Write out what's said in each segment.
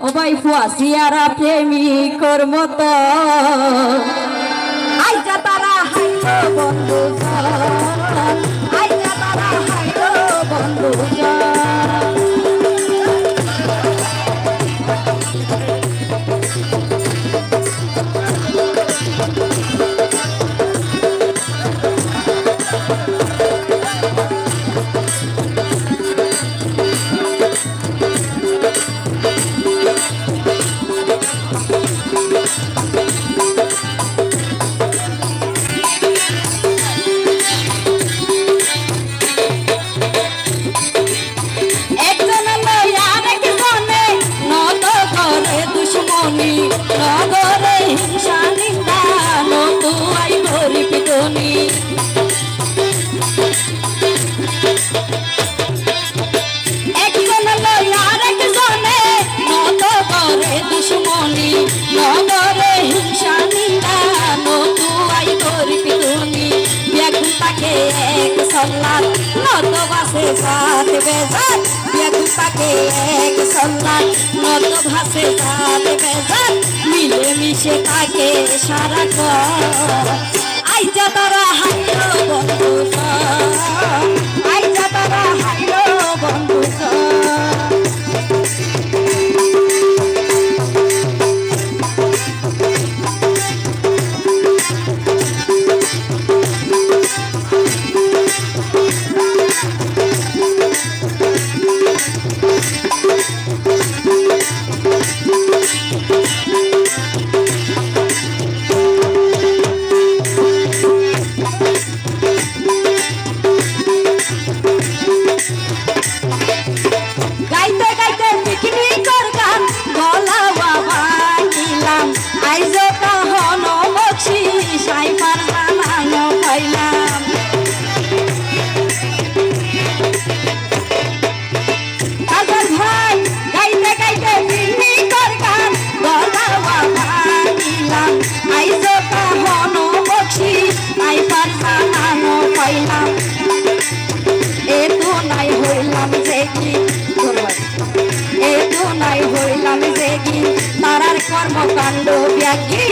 ও ভাই ফুয়াশিয়ারা প্রেমিকর মতো আইজা তারা হাইলো বন্ধু সন্ন্যাস নদবাসে সাত বেজাত। বেদু তাকে এক সন্ন্যাস নদবাসে সাত বেজাত। মিলেমিশে তাকে সারা কর আইজা তারা হাইলো বন্ধু আইজা তারা হাইলো জেগি এ তো নাই হইলাম জেগি, তারার কর্মকাণ্ড ব্যাগি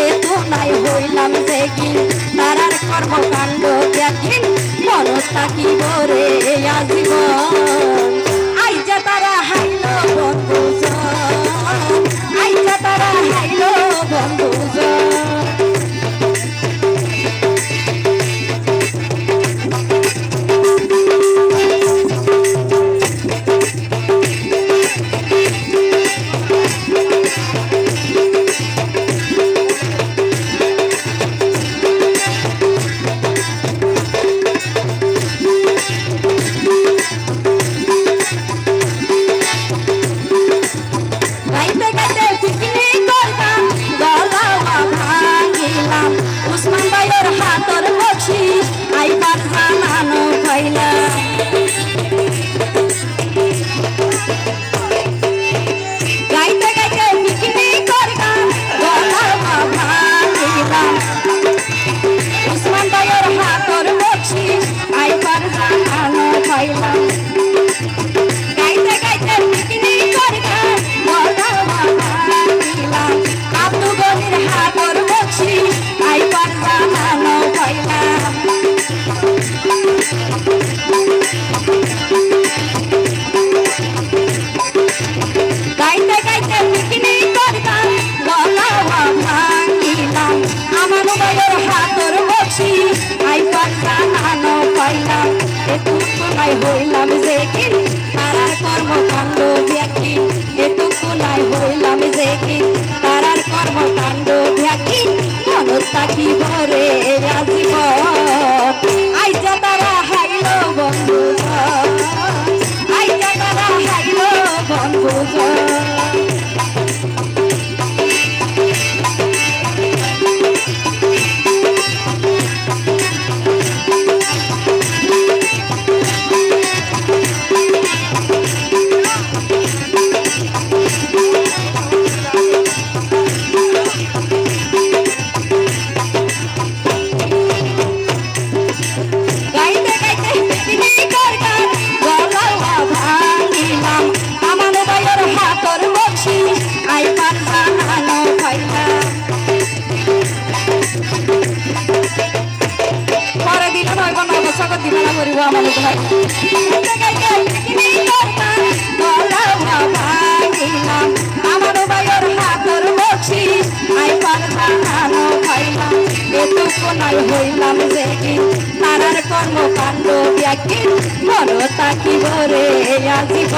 এ তো নাই হইলাম জেগি, তারার কর্মকাণ্ড ব্যাগি মন থাকিব রে আজীবন? Bye. কোলায় হইলাম যে কি তারার কর্মকাণ্ড ব্যাকি একটু কোলায় হইলাম যে কি তারার কর্মকাণ্ড ব্যাকি মনস্তা কি ভরে নাই হইলাম কি তারার কর্মকাণ্ড ব্যাকি বড় তাকিব রে আসিব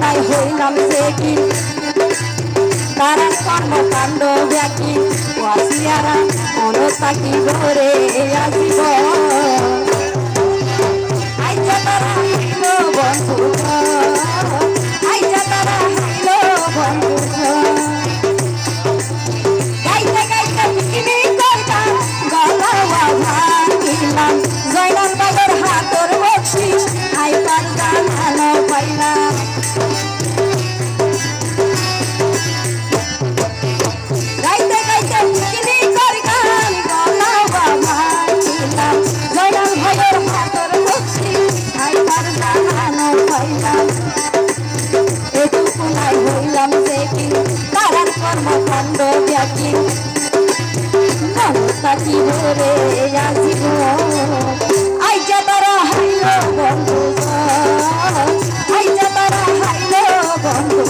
এটুকু হইলাম যে কি? তারা কর্মকাণ্ড ব্যাকি ওয়াসিয়ারা অনতাকি ঘরে আসিব নমস্তাকি ভরে আসিব আইজা তারা হাইল বন্ধু আইজা তারা হাইল বন্ধু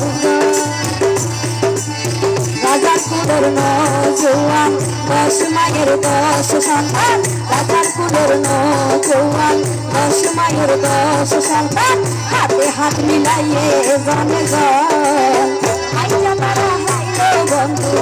রাজার কুলের নৌজওয়ান দশ মায়ের দশ সন্তান রাজার কুলের নৌজওয়ান দশ মায়ের দশ সন্তান হাতে হাত মিলাইয়ে জনে জন আইয়া তারা হাইলো বন্ধু